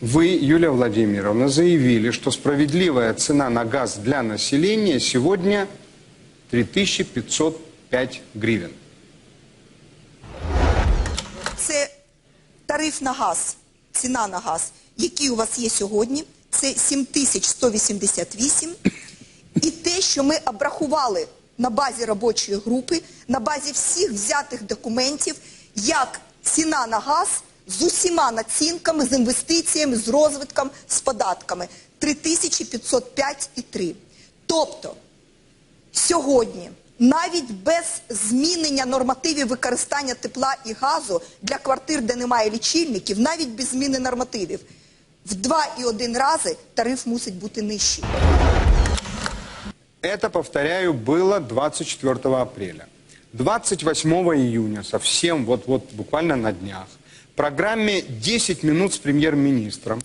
Вы, Юлия Владимировна, заявили, что справедливая цена на газ для населения сегодня 3505 гривен. Це тариф на газ, ціна на газ, який у вас є сьогодні, це 7188. І те, що ми обрахували на базі робочої групи, на базі всіх взятих документів, як ціна на газ з усіма націнками, з інвестиціями, з розвитком, з податками 3505,3. Тобто Сьогодні, навіть без змінення нормативів використання тепла і газу для квартир, де немає лічильників, навіть без зміни нормативів, в 2,1 рази тариф мусить бути нижчий. Это, повторяю, было 24 апреля. 28 июня, совсем вот-вот буквально на днях, программе «10 минут с премьер-министром»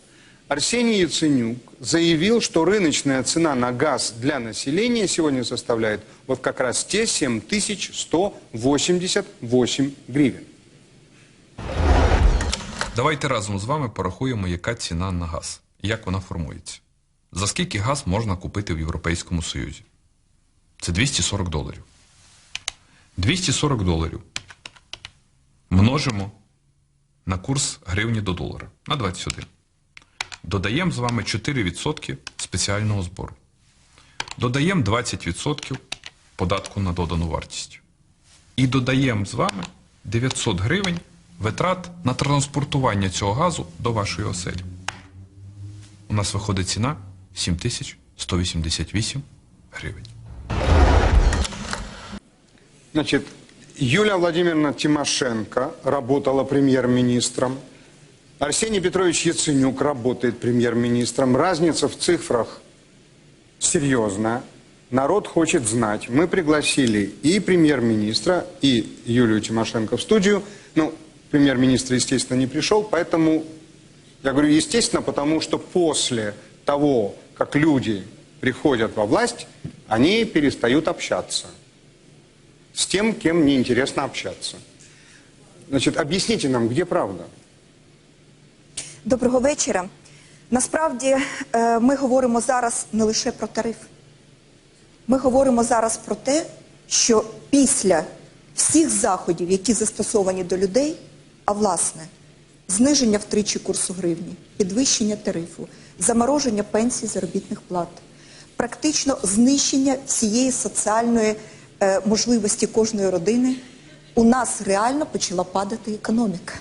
Арсений Яценюк заявил, что рыночная цена на газ для населения сегодня составляет вот как раз те 7188 гривен. Давайте разом з вами порахуємо, яка ціна на газ як вона формується. За скільки газ можна купити в Європейському Союзі? Це 240 доларів. 240 доларів множимо на курс гривні до долара на 21. Додаємо з вами 4% спеціального збору. Додаємо 20% податку на додану вартість. І додаємо з вами 900 гривень витрат на транспортування цього газу до вашої оселі. У нас виходить ціна 7188 гривень. Значит, Юлия Владимировна Тимошенко работала премьер-министром. Арсений Петрович Яценюк работает премьер-министром. Разница в цифрах серьезная. Народ хочет знать. Мы пригласили и премьер-министра, и Юлию Тимошенко в студию. Ну, премьер-министр, естественно, не пришел, поэтому, я говорю, естественно, потому что после того, как люди приходят во власть, они перестают общаться с тем, кем неинтересно общаться. Значит, объясните нам, где правда? Доброго вечора. Насправді е, ми говоримо зараз не лише про тариф. Ми говоримо зараз про те, що після всіх заходів, які застосовані до людей, а власне, зниження втричі курсу гривні, підвищення тарифу, замороження пенсій заробітних плат, практично знищення всієї соціальної можливості кожної родини, у нас реально почала падати економіка.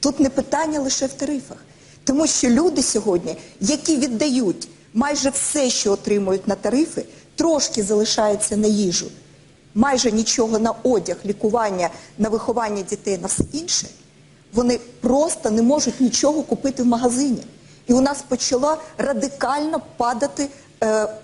Тут не питання лише в тарифах. Тому що люди сьогодні, які віддають майже все, що отримують на тарифи, трошки залишається на їжу, майже нічого на одяг, лікування, на виховання дітей, на все інше, вони просто не можуть нічого купити в магазині. І у нас почало радикально падати е,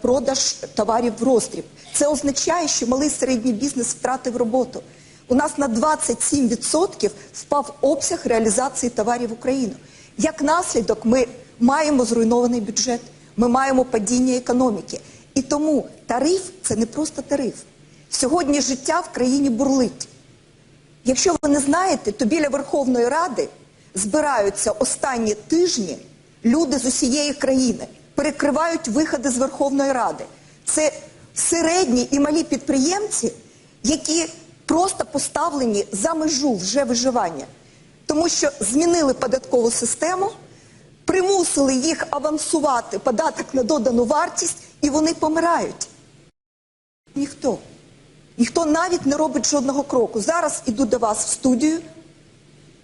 продаж товарів в роздріб. Це означає, що малий середній бізнес втратив роботу. У нас на 27% впав обсяг реалізації товарів в Україну. Як наслідок, ми маємо зруйнований бюджет, ми маємо падіння економіки. І тому тариф це не просто тариф. Сьогодні життя в країні бурлить. Якщо ви не знаєте, то біля Верховної Ради збираються останні тижні люди з усієї країни, перекривають виходи з Верховної Ради. Це середні і малі підприємці, які просто поставлені за межу вже виживання, тому що змінили податкову систему, примусили їх авансувати податок на додану вартість, і вони помирають. Ніхто. Ніхто навіть не робить жодного кроку. Зараз іду до вас в студію.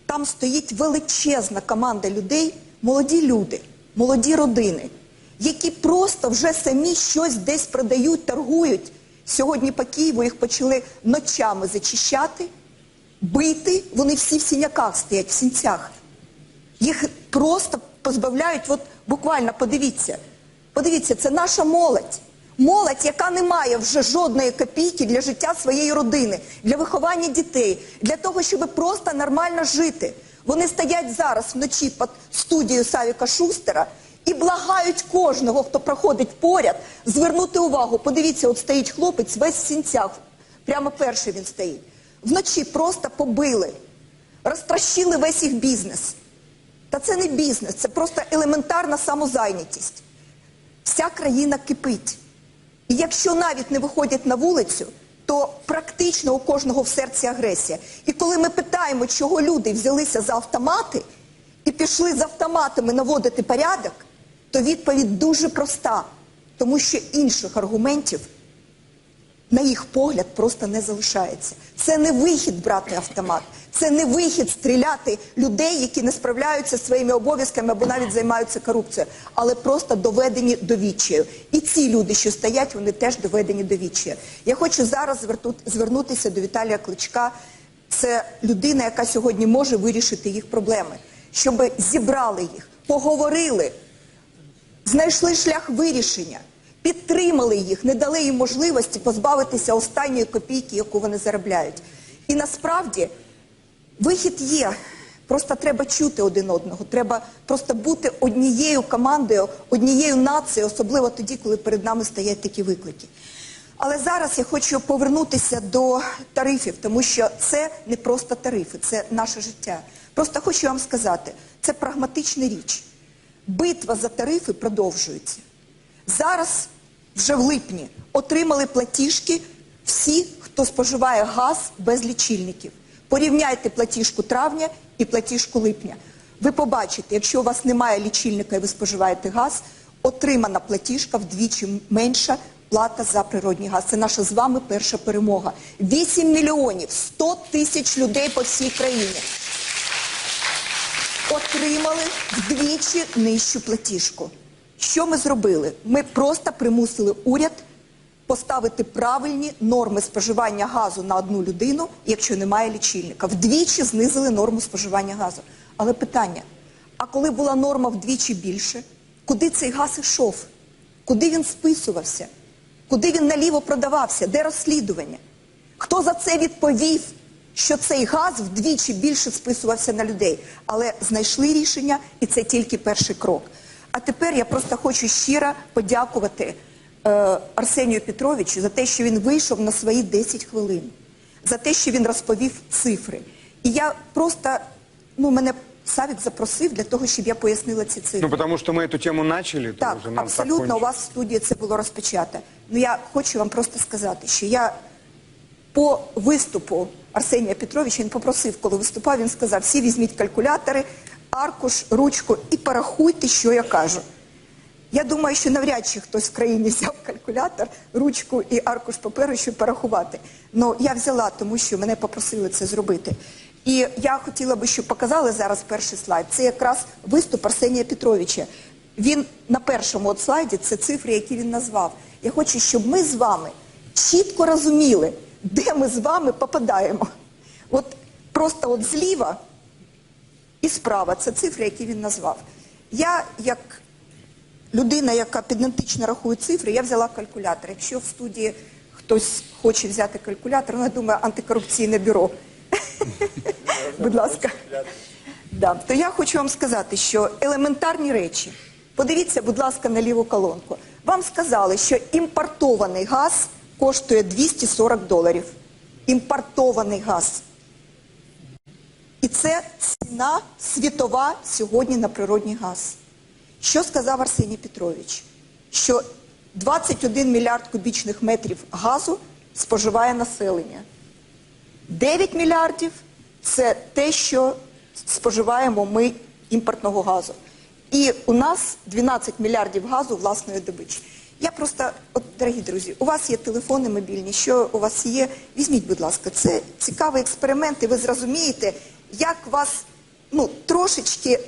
Там стоїть величезна команда людей, молоді люди, молоді родини, які просто вже самі щось десь продають, торгують. Сьогодні по Києву їх почали ночами зачищати, бити. Вони всі в синяках стоять, в сінцях. Їх просто позбавляють, от буквально подивіться. Подивіться, це наша молодь. Молодь, яка не має вже жодної копійки для життя своєї родини, для виховання дітей, для того, щоб просто нормально жити. Вони стоять зараз вночі під студією Савіка Шустера і благають кожного, хто проходить поряд, звернути увагу. Подивіться, от стоїть хлопець весь в сінцях. Прямо перший він стоїть. Вночі просто побили, розтрощили весь їх бізнес. Та це не бізнес, це просто елементарна самозайнятість. Вся країна кипить. І якщо навіть не виходять на вулицю, то практично у кожного в серці агресія. І коли ми питаємо, чого люди взялися за автомати і пішли з автоматами наводити порядок, то відповідь дуже проста, тому що інших аргументів на їх погляд, просто не залишається. Це не вихід брати автомат, це не вихід стріляти людей, які не справляються своїми обов'язками або навіть займаються корупцією, але просто доведені до відчаю. І ці люди, що стоять, вони теж доведені до відчаю. Я хочу зараз звернутися до Віталія Кличка. Це людина, яка сьогодні може вирішити їх проблеми, щоб зібрали їх, поговорили, знайшли шлях вирішення, підтримали їх, не дали їм можливості позбавитися останньої копійки, яку вони заробляють. І насправді вихід є. Просто треба чути один одного. Треба просто бути однією командою, однією нацією, особливо тоді, коли перед нами стоять такі виклики. Але зараз я хочу повернутися до тарифів, тому що це не просто тарифи, це наше життя. Просто хочу вам сказати, це прагматична річ. Битва за тарифи продовжується. Зараз, вже в липні, отримали платіжки всі, хто споживає газ без лічильників. Порівняйте платіжку травня і платіжку липня. Ви побачите, якщо у вас немає лічильника і ви споживаєте газ, отримана платіжка вдвічі менша плата за природній газ. Це наша з вами перша перемога. 8 мільйонів 100 тисяч людей по всій країні отримали вдвічі нижчу платіжку. Що ми зробили? Ми просто примусили уряд поставити правильні норми споживання газу на одну людину, якщо немає лічильника. Вдвічі знизили норму споживання газу. Але питання: а коли була норма вдвічі більше, куди цей газ йшов? Куди він списувався? Куди він наліво продавався? Де розслідування? Хто за це відповів, що цей газ вдвічі більше списувався на людей? Але знайшли рішення, і це тільки перший крок. А тепер я просто хочу щиро подякувати е, Арсенію Петровичу за те, що він вийшов на свої 10 хвилин, за те, що він розповів цифри. І я просто, ну, мене Савік запросив для того, щоб я пояснила ці цифри. Ну, потому что мы эту тему начали, то Так, уже нам абсолютно, у вас в студії це було розпочато. Ну я хочу вам просто сказати, що я по виступу Арсенія Петровича він попросив, коли виступав, він сказав: всі візьміть калькулятори, аркуш, ручку і порахуйте, що я кажу. Я думаю, що навряд чи хтось в країні взяв калькулятор, ручку і аркуш паперу, щоб порахувати. Ну я взяла, тому що мене попросили це зробити. І я хотіла би, щоб показали зараз перший слайд. Це якраз виступ Арсенія Петровича. Він на першому от слайді це цифри, які він назвав. Я хочу, щоб ми з вами чітко розуміли, де ми з вами попадаємо. От просто от зліва і справа це цифри, які він назвав. Я, як людина, яка піднатично рахує цифри, я взяла калькулятор. Якщо в студії хтось хоче взяти калькулятор, ну, я думаю, антикорупційне бюро. Будь ласка. Да. То я хочу вам сказати, що елементарні речі. Подивіться, будь ласка, на ліву колонку. Вам сказали, що імпортований газ коштує 240 доларів. Імпортований газ. І це ціна світова сьогодні на природний газ. Що сказав Арсеній Петрович? Що 21 мільярд кубічних метрів газу споживає населення. 9 мільярдів це те, що споживаємо ми імпортного газу. І у нас 12 мільярдів газу власної добичі. Я просто, от, дорогі друзі, у вас є телефони мобільні, що у вас є, візьміть, будь ласка, це цікавий експеримент, і ви зрозумієте, як вас ну, трошечки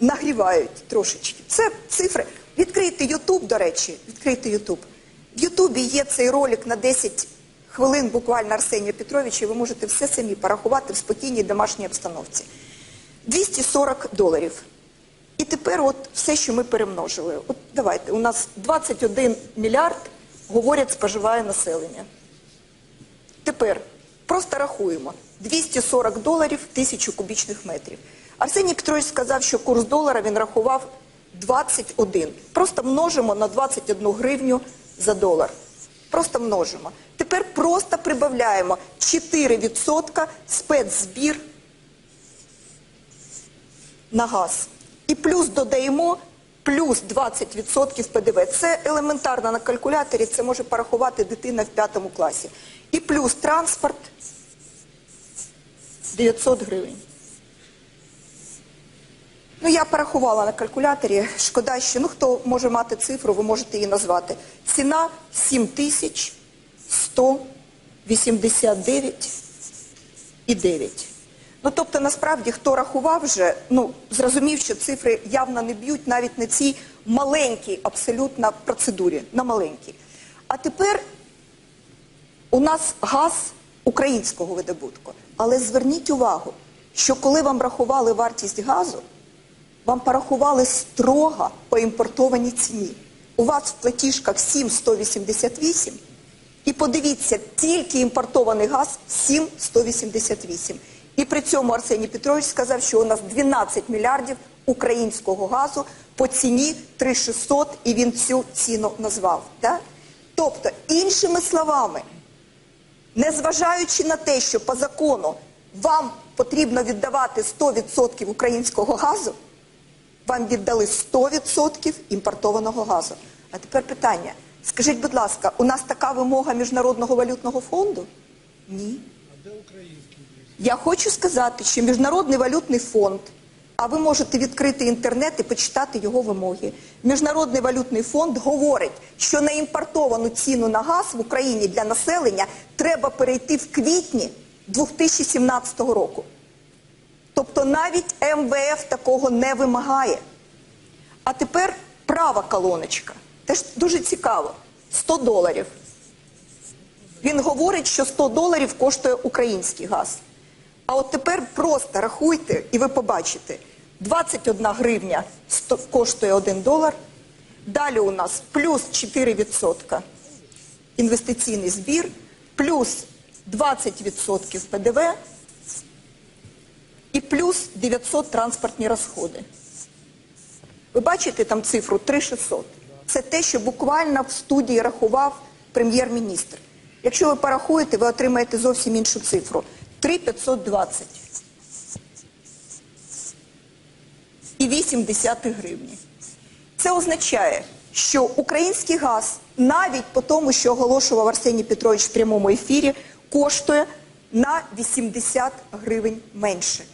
нагрівають. Трошечки. Це цифри. Відкрийте Ютуб, до речі, відкрийте Ютуб. В Ютубі є цей ролик на 10 хвилин буквально Арсенія Петровича, і ви можете все самі порахувати в спокійній домашній обстановці. 240 доларів. Тепер от все, що ми перемножили. От давайте, у нас 21 мільярд, говорять, споживає населення. Тепер просто рахуємо. 240 доларів тисячу кубічних метрів. Арсеній Петрович сказав, що курс долара він рахував 21. Просто множимо на 21 гривню за долар. Просто множимо. Тепер просто прибавляємо 4% спецзбір на газ. Плюс додаємо плюс 20% ПДВ. Це елементарно на калькуляторі, це може порахувати дитина в п'ятому класі. І плюс транспорт 900 гривень. Ну, я порахувала на калькуляторі. Шкода, що ну хто може мати цифру, ви можете її назвати. Ціна 7189 і 9. Ну, тобто, насправді, хто рахував вже, ну, зрозумів, що цифри явно не б'ють навіть на цій маленькій абсолютно процедурі, на маленькій. А тепер у нас газ українського видобутку. Але зверніть увагу, що коли вам рахували вартість газу, вам порахували строго по імпортованій ціні. У вас в платіжках 7,188, і подивіться, тільки імпортований газ 7,188. І при цьому Арсеній Петрович сказав, що у нас 12 мільярдів українського газу по ціні 3600, і він цю ціну назвав. Так? Тобто, іншими словами, незважаючи на те, що по закону вам потрібно віддавати 100% українського газу, вам віддали 100% імпортованого газу. А тепер питання. Скажіть, будь ласка, у нас така вимога Міжнародного валютного фонду? Ні. Я хочу сказати, що Міжнародний валютний фонд, а ви можете відкрити інтернет і почитати його вимоги. Міжнародний валютний фонд говорить, що на імпортовану ціну на газ в Україні для населення треба перейти в квітні 2017 року. Тобто навіть МВФ такого не вимагає. А тепер права колоночка. Теж дуже цікаво. 100 доларів. Він говорить, що 100 доларів коштує український газ. А от тепер просто рахуйте, і ви побачите. 21 гривня коштує 1 долар. Далі у нас плюс 4% інвестиційний збір, плюс 20% ПДВ і плюс 900 транспортні розходи. Ви бачите там цифру 3600. Це те, що буквально в студії рахував прем'єр-міністр. Якщо ви порахуєте, ви отримаєте зовсім іншу цифру. 3520. І 8 десятих гривні. Це означає, що український газ, навіть по тому, що оголошував Арсеній Петрович в прямому ефірі, коштує на 80 гривень менше.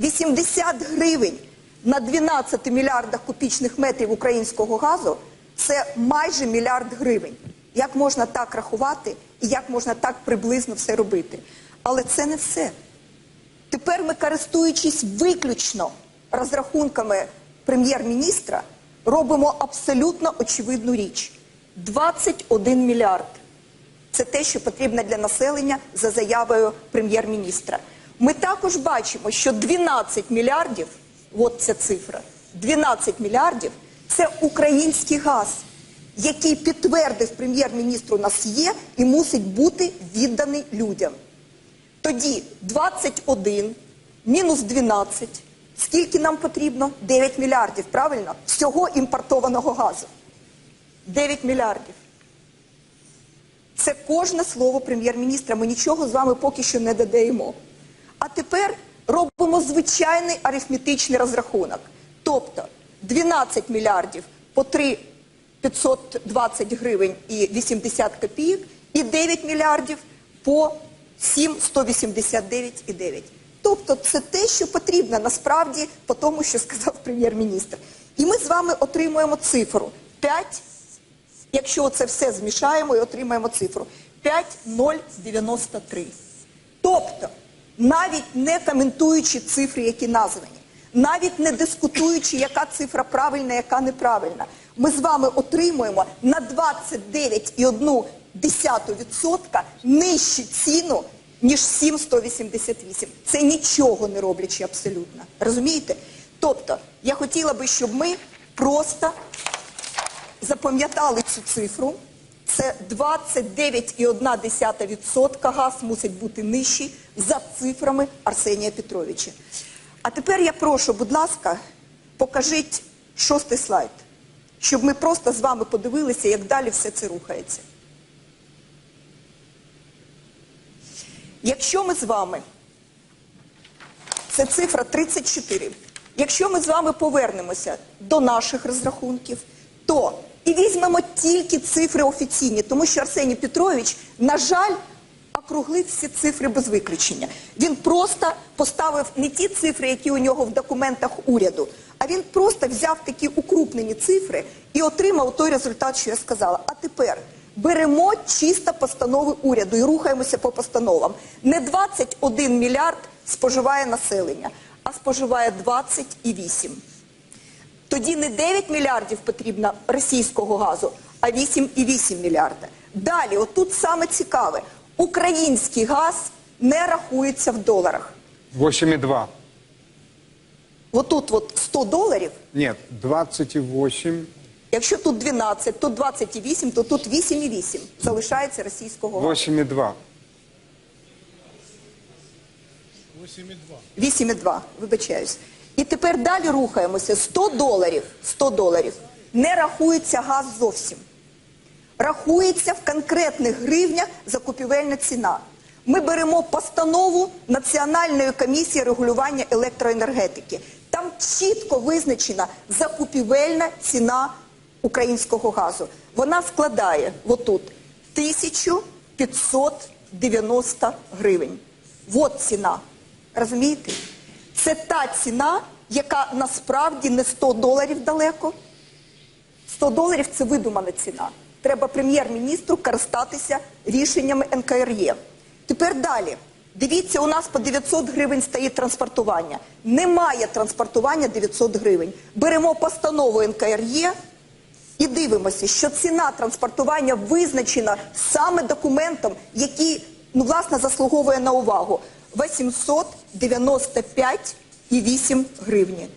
80 гривень на 12 мільярдах кубічних метрів українського газу це майже мільярд гривень. Як можна так рахувати і як можна так приблизно все робити? Але це не все. Тепер ми, користуючись виключно розрахунками прем'єр-міністра, робимо абсолютно очевидну річ: 21 мільярд. Це те, що потрібно для населення за заявою прем'єр-міністра. Ми також бачимо, що 12 мільярдів, от ця цифра, 12 мільярдів це український газ, який підтвердив прем'єр-міністр у нас є і мусить бути відданий людям. Тоді 21 мінус 12. Скільки нам потрібно? 9 мільярдів, правильно? Всього імпортованого газу. 9 мільярдів. Це кожне слово прем'єр-міністра. Ми нічого з вами поки що не додаємо. А тепер робимо звичайний арифметичний розрахунок. Тобто 12 мільярдів по 3 520 гривень і 80 копійок, і 9 мільярдів по 7 189,9. Тобто це те, що потрібно насправді по тому, що сказав прем'єр-міністр. І ми з вами отримуємо цифру 5 Якщо це все змішаємо і отримаємо цифру 5,093. Тобто, навіть не коментуючи цифри, які названі, навіть не дискутуючи, яка цифра правильна, яка неправильна, ми з вами отримуємо на 29,1% нижчу ціну, ніж 7,188. Це нічого не роблячи абсолютно. Розумієте? Тобто, я хотіла би, щоб ми просто запам'ятали цю цифру. Це 29,1% газ мусить бути нижчий за цифрами Арсенія Петровича. А тепер я прошу, будь ласка, покажіть шостий слайд, щоб ми просто з вами подивилися, як далі все це рухається. Якщо ми з вами, це цифра 34, Якщо ми з вами повернемося до наших розрахунків, то і візьмемо тільки цифри офіційні, тому що Арсеній Петрович, на жаль, округлив всі цифри без виключення. Він просто поставив не ті цифри, які у нього в документах уряду, а він просто взяв такі укрупнені цифри і отримав той результат, що я сказала. А тепер беремо чисто постанови уряду і рухаємося по постановам. Не 21 мільярд споживає населення, а споживає 28. Тоді не 9 мільярдів потрібно російського газу, а 8,8 мільярда. Далі, отут саме цікаве, український газ не рахується в доларах. 8,2. Отут от 100 доларів, Нет, 28. Якщо тут 12, тут 28, то тут 8,8 залишається російського газу. 8,2. 8,2, вибачаюсь. І тепер далі рухаємося. 100 доларів, 100 доларів не рахується газ зовсім. Рахується в конкретних гривнях закупівельна ціна. Ми беремо постанову Національної комісії регулювання електроенергетики. Там чітко визначена закупівельна ціна українського газу. Вона складає отут 1590 гривень. От ціна. Розумієте? Це та ціна, яка насправді не 100 доларів далеко. 100 доларів це видумана ціна. Треба прем'єр-міністру користатися рішеннями НКРЄ. Тепер далі. Дивіться, у нас по 900 гривень стоїть транспортування. Немає транспортування 900 гривень. Беремо постанову НКРЄ і дивимося, що ціна транспортування визначена саме документом, який, ну, власне, заслуговує на увагу. 895,8 гривні.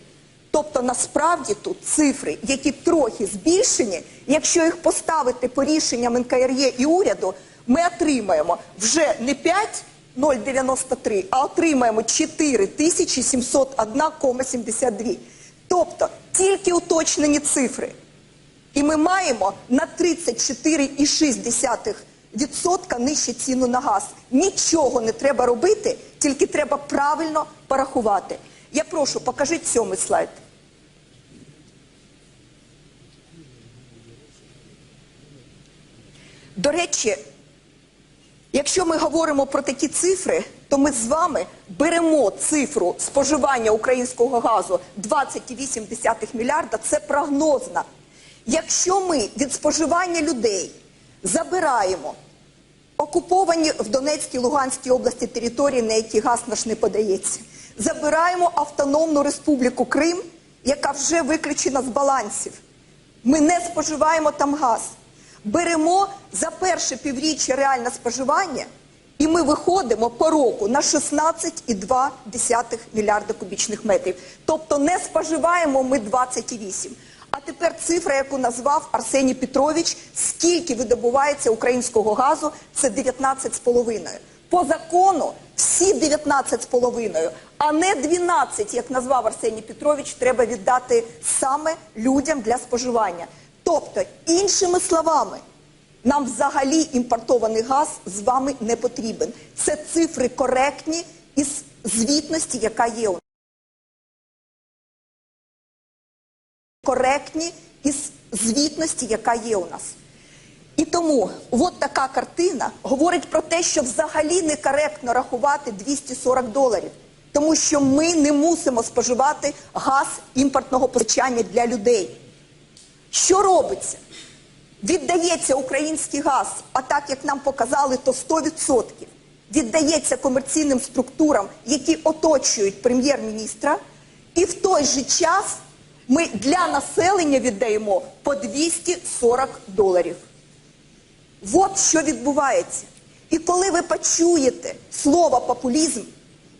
Тобто насправді тут цифри, які трохи збільшені, якщо їх поставити по рішенням НКРЄ і уряду, ми отримаємо вже не 5,093, а отримаємо 4701,72. Тобто тільки уточнені цифри. І ми маємо на 34,6% нижче ціну на газ. Нічого не треба робити, тільки треба правильно порахувати. Я прошу, покажіть сьомий слайд. До речі, якщо ми говоримо про такі цифри, то ми з вами беремо цифру споживання українського газу 20,8 мільярда, це прогнозна. Якщо ми від споживання людей забираємо окуповані в Донецькій Луганській області території, на які газ наш не подається, забираємо Автономну Республіку Крим, яка вже виключена з балансів. Ми не споживаємо там газ. Беремо за перше півріччя реальне споживання, і ми виходимо по року на 16,2 мільярда кубічних метрів. Тобто не споживаємо ми 28. А тепер цифра, яку назвав Арсеній Петрович, скільки видобувається українського газу, це 19,5. По закону всі 19,5, а не 12, як назвав Арсеній Петрович, треба віддати саме людям для споживання. Тобто, іншими словами, нам взагалі імпортований газ з вами не потрібен. Це цифри коректні із звітності, яка є у нас. Коректні із звітності, яка є у нас. І тому от така картина говорить про те, що взагалі некоректно рахувати 240 доларів, тому що ми не мусимо споживати газ імпортного постачання для людей. Що робиться? Віддається український газ, а так як нам показали, то 100% віддається комерційним структурам, які оточують прем'єр-міністра, і в той же час ми для населення віддаємо по 240 доларів. От що відбувається. І коли ви почуєте слово популізм,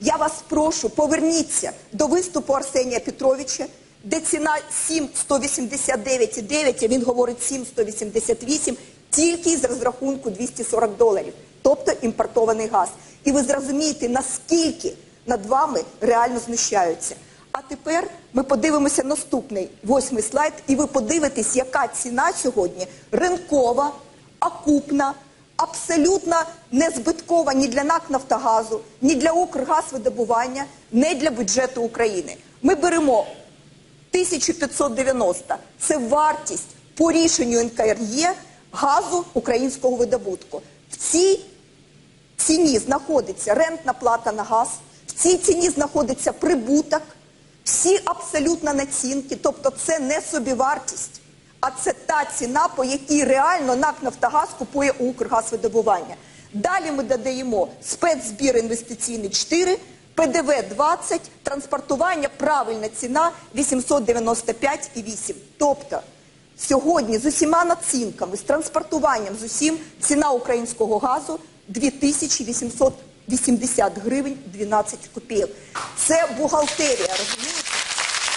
я вас прошу, поверніться до виступу Арсенія Петровича, де ціна 7,189,9, а він говорить 7,188, тільки із розрахунку 240 доларів, тобто імпортований газ. І ви зрозумієте, наскільки над вами реально знущаються. А тепер ми подивимося наступний восьмий слайд, і ви подивитесь, яка ціна сьогодні ринкова, окупна, абсолютно незбиткова ні для НАК Нафтогазу, ні для Укргазвидобування, ні для бюджету України. Ми беремо 1590 – це вартість по рішенню НКРЄ газу українського видобутку. В цій ціні знаходиться рентна плата на газ, в цій ціні знаходиться прибуток, всі абсолютно націнки, тобто це не собівартість, а це та ціна, по якій реально НАК «Нафтогаз» купує Укргазвидобування. Далі ми додаємо спецзбір інвестиційний 4, ПДВ 20, транспортування, правильна ціна 895,8. Тобто Сьогодні з усіма націнками, з транспортуванням, з усім ціна українського газу 2880 гривень 12 копійок. Це бухгалтерія, розумієте?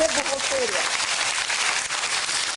Це бухгалтерія.